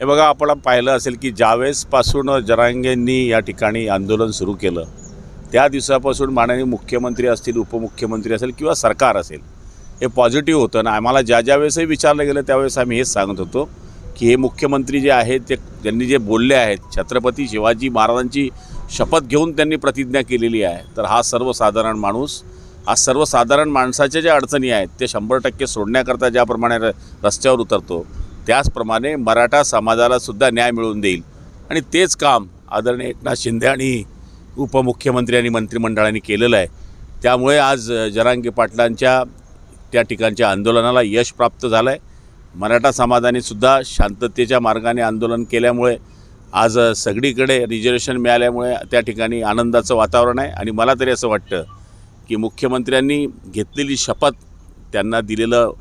हे बघा आपण पाहिलं असेल की ज्यावेळेसपासून जरांगेंनी या ठिकाणी आंदोलन सुरू केलं त्या दिवसापासून माननीय मुख्यमंत्री असतील उपमुख्यमंत्री असेल किंवा सरकार असेल हे पॉझिटिव्ह होतं ना? आम्हाला ज्या ज्या वेळेसही विचारलं गेलं त्यावेळेस आम्ही हेच सांगत होतो की हे मुख्यमंत्री जे आहेत ते त्यांनी जे बोलले आहेत छत्रपती शिवाजी महाराजांची शपथ घेऊन त्यांनी प्रतिज्ञा केलेली आहे तर हा सर्वसाधारण माणूस हा सर्वसाधारण माणसाच्या ज्या अडचणी आहेत ते शंभर टक्के सोडण्याकरता ज्याप्रमाणे र रस्त्यावर उतरतो त्याचप्रमाणे मराठा समाजाला सुद्धा न्याय मिळवून देईल. आणि तेच काम आदरणीय एकनाथ शिंदे आणि उपमुख्यमंत्री आणि मंत्रिमंडळाने केलेलं आहे. त्यामुळे आज अ, जरांगे पाटलांच्या त्या ठिकाणच्या आंदोलनाला यश प्राप्त झालं आहे मराठा समाजाने सुद्धा शांततेच्या मार्गाने आंदोलन केल्यामुळे आज सगळीकडे रिझर्वेशन मिळाल्यामुळे त्या ठिकाणी आनंदाचं वातावरण आहे. आणि मला तरी असं वाटतं की मुख्यमंत्र्यांनी घेतलेली शपथ त्यांना दिलेलं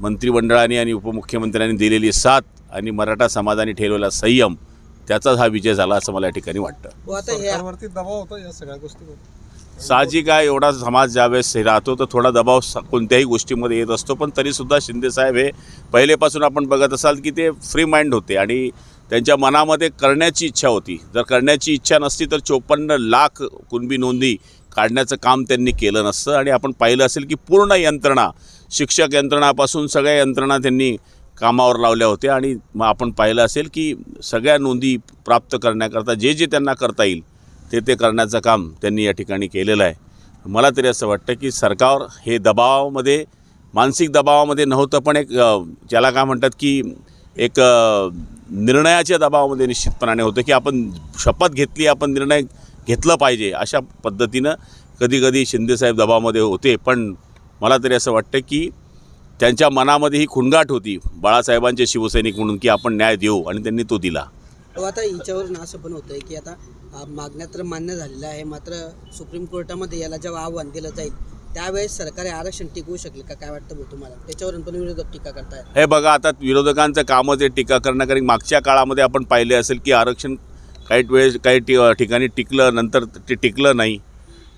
मंत्रिमंडळाने आणि उपमुख्यमंत्र्यांनी दिलेली साथ आणि मराठा समाजाने ठेवलेला संयम त्याचाच हा विजय झाला असं मला या ठिकाणी वाटतं. दबाव होता या सगळ्या गोष्टीवर? साहजिक आहे एवढा समाज ज्यावेळेस हे राहतो तर थोडा दबाव स- कोणत्याही गोष्टीमध्ये येत असतो. पण तरीसुद्धा शिंदेसाहेब हे पहिलेपासून आपण बघत असाल की ते फ्री माइंड होते आणि त्यांच्या मनामध्ये करण्याची इच्छा होती. जर करण्याची इच्छा नसती तर चोपन्न लाख कुणबी नोंदी काढण्याचं काम त्यांनी केलं नसतं. आणि आपण पाहिलं असेल की पूर्ण यंत्रणा शिक्षक यंत्रणापासून सगळ्या यंत्रणा त्यांनी कामावर लावल्या होत्या आणि मग आपण पाहिलं असेल की सगळ्या नोंदी प्राप्त करण्याकरता जे जे त्यांना करता येईल ते ते करण्याचं काम त्यांनी या ठिकाणी केलेलं आहे. मला तरी असं वाटतं की सरकार हे दबावामध्ये मानसिक दबावामध्ये नव्हतं पण एक ज्याला काय म्हणतात की एक निर्णयाच्या दबावामध्ये निश्चितपणाने होतं की आपण शपथ घेतली आपण निर्णय घेतलं पाहिजे अशा पद्धतीनं कधीकधी शिंदेसाहेब दबावामध्ये होते पण मला तरी असं वाटतं की त्यांच्या मनामध्ये ही खुणगाट होती बाळासाहेबांचे शिवसैनिक म्हणून की आपण न्याय देऊ आणि त्यांनी तो दिला. आता हिच्यावरून असं पण होतंय की आता मागण्या तर मान्य झालेल्या आहे मात्र सुप्रीम कोर्टामध्ये याला जेव्हा आव्हान दिलं जाईल त्यावेळेस सरकारी आरक्षण टिकवू शकेल का? काय वाटतं भाऊ तुम्हाला? त्याच्यावरून पण विरोधक टीका करतायत. हे बघा आता विरोधकांचं कामच आहे टीका करणं कारण मागच्या काळामध्ये आपण पाहिले असेल की आरक्षण काही वेळेस काही ठिकाणी टिकलं नंतर ते टिकलं नाही.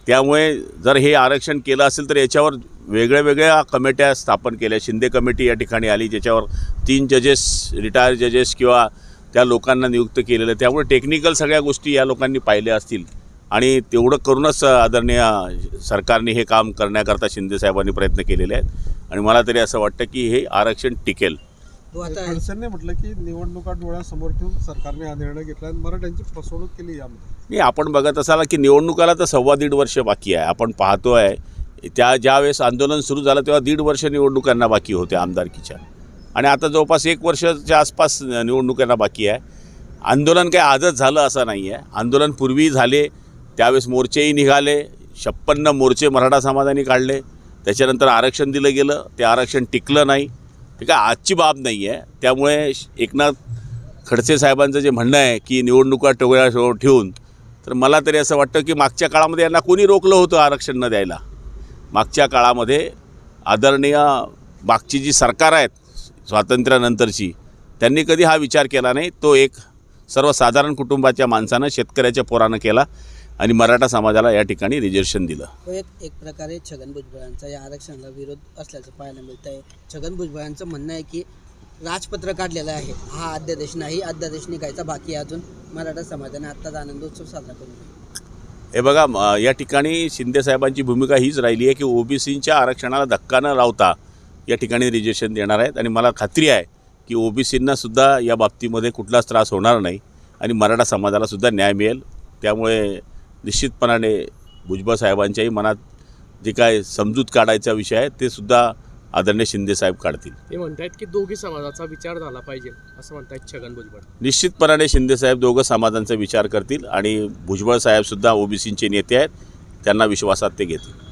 त्यामुळे जर हे आरक्षण केलं असेल तर याच्यावर वेगळ्या वेगळ्या कमिट्या स्थापन केल्या. शिंदे कमिटी या ठिकाणी आली ज्याच्यावर तीन जजेस रिटायर जजेस किंवा त्या लोकांना नियुक्त केलेलं. आहे. त्यामुळे टेक्निकल सगळ्या गोष्टी या लोकांनी पाहिल्या असतील. आणि तेवढं करूनच आदरणीय सरकारने हे काम करण्याकरता शिंदेसाहेबांनी प्रयत्न केलेले आहेत. आणि मला तरी असं वाटतं की हे आरक्षण टिकेल. व आता खडसेंनी म्हटलं की निवडणुका डोळ्यासमोर ठेवून सरकारने हा निर्णय घेतला आणि मराठ्यांची फसवणूक केली यामध्ये. नाही आपण बघत असाल की निवडणुकाला तर सव्वा दीड वर्ष बाकी आहे. आपण पाहतो आहे त्या ज्यावेळेस आंदोलन सुरू झालं तेव्हा दीड वर्ष निवडणुकांना बाकी होते आमदारकीच्या. आणि आता जवळपास एक वर्षाच्या आसपास निवडणुकांना बाकी आहे. आंदोलन काय आजच झालं असं नाही आहे आंदोलन पूर्वी झाले त्यावेळेस मोर्चेही निघाले छप्पन्न मोर्चे मराठा समाजाने काढले. त्याच्यानंतर आरक्षण दिलं गेलं ते आरक्षण टिकलं नाही. ते काय आजची बाब नाही आहे. त्यामुळे एकनाथ खडसे साहेबांचं जे म्हणणं आहे की निवडणुका टोळ्यासमोर ठेवून तर मला तरी असं वाटतं की मागच्या काळामध्ये यांना कोणी रोखलं होतं आरक्षण न द्यायला? मागच्या काळामध्ये आदरणीय मागची जी सरकार आहेत स्वातंत्र्यानंतरची त्यांनी कधी हा विचार केला नाही? तो एक सर्वसाधारण कुटुंबाच्या माणसानं शेतकऱ्याच्या पोरानं केला. आणि मराठा समाजाला या ठिकाणी रिझर्वेशन दिलं. एक एक प्रकारे छगन भुजबळांचा या आरक्षणाला विरोध असल्याचं पाहायला मिळत आहे छगन भुजबळांचं म्हणणं आहे की राजपत्र काढलेलं आहे. हा अध्यादेश नाही. अध्यादेश निघायचा बाकी अजून. मराठा समाजाने आत्ताच आनंदोत्सव साजरा करून हे बघा या ठिकाणी शिंदेसाहेबांची भूमिका हीच राहिली आहे की ओबीसींच्या आरक्षणाला धक्का न लावता या ठिकाणी रिजर्वेशन देणार आहेत. आणि मला खात्री आहे की ओबीसींना सुद्धा या बाबतीमध्ये कुठलाच त्रास होणार नाही आणि मराठा समाजाला सुद्धा न्याय मिळेल. त्यामुळे निश्चितपणाने भुजबळ साहेबांच्याही मनात जे काय समजूत काढायचा विषय आहे ते सुद्धा आदरणीय शिंदेसाहेब काढतील. ते म्हणतायत की दोघी समाजाचा विचार झाला पाहिजे असं म्हणतायत छगन भुजबळ. निश्चितपणाने शिंदेसाहेब दोघं समाजांचा विचार करतील आणि भुजबळ साहेबसुद्धा ओबीसींचे नेते आहेत त्यांना विश्वासात ते घेतील.